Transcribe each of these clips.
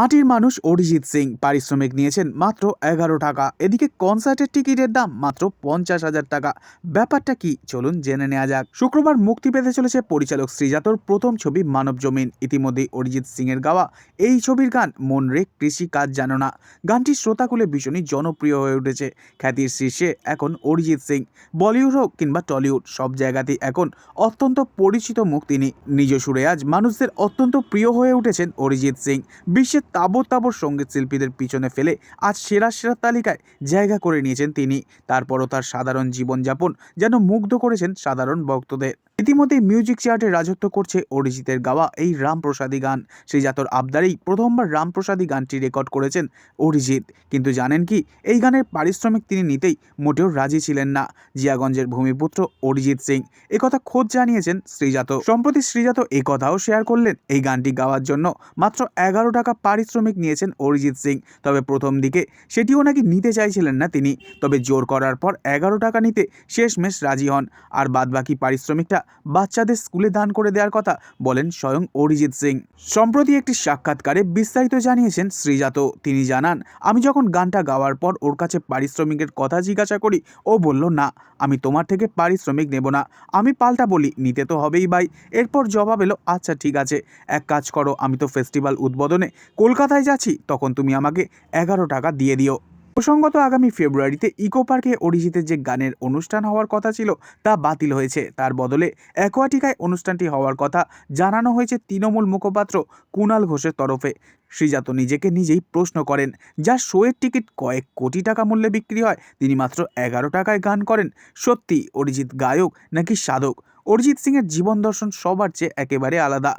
মাটির মানুষ অরিজিৎ সিং পারিশ্রমিক নিয়েছেন মাত্র এগারো টাকা। এদিকে কনসার্টের টিকিটের দাম মাত্র পঞ্চাশ হাজার টাকা। ব্যাপারটা কি? চলুন জেনে নেওয়া যাক। শুক্রবার মুক্তি পেতে চলেছে পরিচালক শ্রীজাতর প্রথম ছবি মানব জমিন। ইতিমধ্যেই অরিজিৎ সিং এর গাওয়া এই ছবির গান মন রে কৃষি কাজ জানো না। গানটি শ্রোতাকুলে ভীষণই জনপ্রিয় হয়ে উঠেছে। খ্যাতির শীর্ষে এখন অরিজিৎ সিং। বলিউড হোক কিংবা টলিউড, সব জায়গাতেই এখন অত্যন্ত পরিচিত মুখ তিনি নিজ সুরে আজ মানুষদের অত্যন্ত প্রিয় হয়ে উঠেছেন অরিজিৎ সিং। বিশ্বের তাবর তাবর সংগীত শিল্পীদের পিছনে ফেলে আজ সেরা সেরা তালিকায় জায়গা করে নিয়েছেন তিনি। তারপরও তার সাধারণ জীবনযাপন যেন মুগ্ধ করেছেন সাধারণ ভক্তদের। ইতিমধ্যে মিউজিক চার্টে রাজত্ব করছে অরিজিতের গাওয়া এই রামপ্রসাদী গান। শ্রীজাতর আবদারেই প্রথমবার রামপ্রসাদী গানটি রেকর্ড করেছেন অরিজিৎ। কিন্তু জানেন কি, এই গানের পারিশ্রমিক তিনি নিতেই মোটেও রাজি ছিলেন না। জিয়াগঞ্জের ভূমিপুত্র অরিজিৎ সিং একথা খোঁজ জানিয়েছেন শ্রীজাত। সম্প্রতি শ্রীজাত একথাও শেয়ার করলেন এই গানটি গাওয়ার জন্য মাত্র এগারো টাকা পারিশ্রমিক নিয়েছেন অরিজিৎ সিং। তবে প্রথম দিকে সেটিও নাকি নিতে চাইছিলেন না তিনি। তবে জোর করার পর এগারো টাকা নিতে শেষমেশ রাজি হন। আর বাদবাকি পারিশ্রমিকটা বাচ্চাদের স্কুলে দান করে দেওয়ার কথা বলেন স্বয়ং অরিজিৎ সিং। সম্প্রতি একটি সাক্ষাৎকারে বিস্তারিত জানিয়েছেন শ্রীজাত। তিনি জানান, আমি যখন গানটা গাওয়ার পর ওর কাছে পারিশ্রমিকের কথা জিজ্ঞাসা করি, ও বলল, না, আমি তোমার থেকে পারিশ্রমিক নেব না। আমি পাল্টা বলি, নিতে তো হবেই ভাই। এরপর জবাব এলো আচ্ছা ঠিক আছে। এক কাজ করো, আমি তো ফেস্টিভ্যাল উদ্বোধনে কলকাতায় যাচ্ছি, তখন তুমি আমাকে এগারো টাকা দিয়ে দিও। প্রসঙ্গত আগামী ফেব্রুয়ারিতে ইকো পার্কে অরিজিতের যে গানের অনুষ্ঠান হওয়ার কথা ছিল, তা বাতিল হয়েছে। তার বদলে অ্যাকোয়াটিকায় অনুষ্ঠানটি হওয়ার কথা জানানো হয়েছে তৃণমূল মুখপাত্র কুণাল ঘোষের তরফে। শ্রীজাত নিজেকে নিজেই প্রশ্ন করেন, যা শোয়ের টিকিট কয়েক কোটি টাকা মূল্যে বিক্রি হয়, তিনি মাত্র এগারো টাকায় গান করেন। সত্যি অরিজিৎ গায়ক নাকি সাধক? অরিজিৎ সিংয়ের জীবন দর্শন সবার চেয়ে একেবারে আলাদা।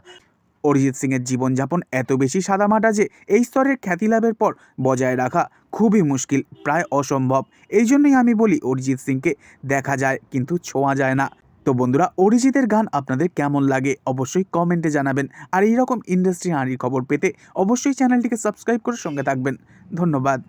অরিজিৎ সিংয়ের জীবনযাপন এত বেশি সাদামাটা যে এই স্তরের খ্যাতি লাভের পর বজায় রাখা খুবই মুশকিল, প্রায় অসম্ভব। এই জন্যই আমি বলি অরিজিৎ সিংকে দেখা যায় কিন্তু ছোঁয়া যায় না। তো বন্ধুরা, অরিজিতের গান আপনাদের কেমন লাগে অবশ্যই কমেন্টে জানাবেন। আর এইরকম ইন্ডাস্ট্রি হাঁড়ির খবর পেতে অবশ্যই চ্যানেলটিকে সাবস্ক্রাইব করে সঙ্গে থাকবেন। ধন্যবাদ।